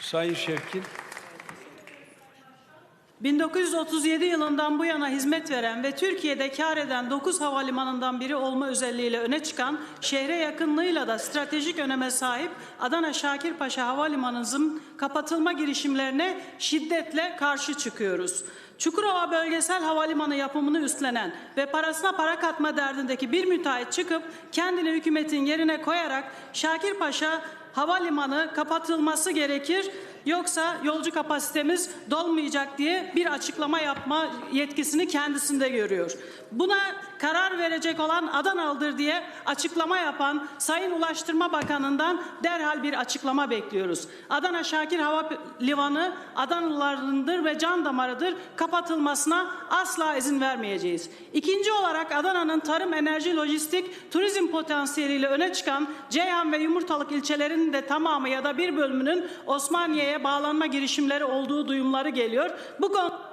Sayın Şevkin. 1937 yılından bu yana hizmet veren ve Türkiye'de kar eden 9 havalimanından biri olma özelliğiyle öne çıkan, şehre yakınlığıyla da stratejik öneme sahip Adana Şakirpaşa Havalimanımızın kapatılma girişimlerine şiddetle karşı çıkıyoruz. Çukurova Bölgesel Havalimanı yapımını üstlenen ve parasına para katma derdindeki bir müteahhit çıkıp kendini hükümetin yerine koyarak Şakirpaşa Havalimanı kapatılması gerekir yoksa yolcu kapasitemiz dolmayacak diye bir açıklama yapma yetkisini kendisinde görüyor. Buna karar verecek olan Adanalıdır diye açıklama yapan Sayın Ulaştırma Bakanı'ndan derhal bir açıklama bekliyoruz. Adana Şakir Hava Limanı Adanalılarındır ve can damarıdır. Kapatılmasına asla izin vermeyeceğiz. İkinci olarak Adana'nın tarım, enerji, lojistik, turizm potansiyeliyle öne çıkan Ceyhan ve Yumurtalık ilçelerinin de tamamı ya da bir bölümünün Osmaniye'ye bağlanma girişimleri olduğu duyumları geliyor. Bu konu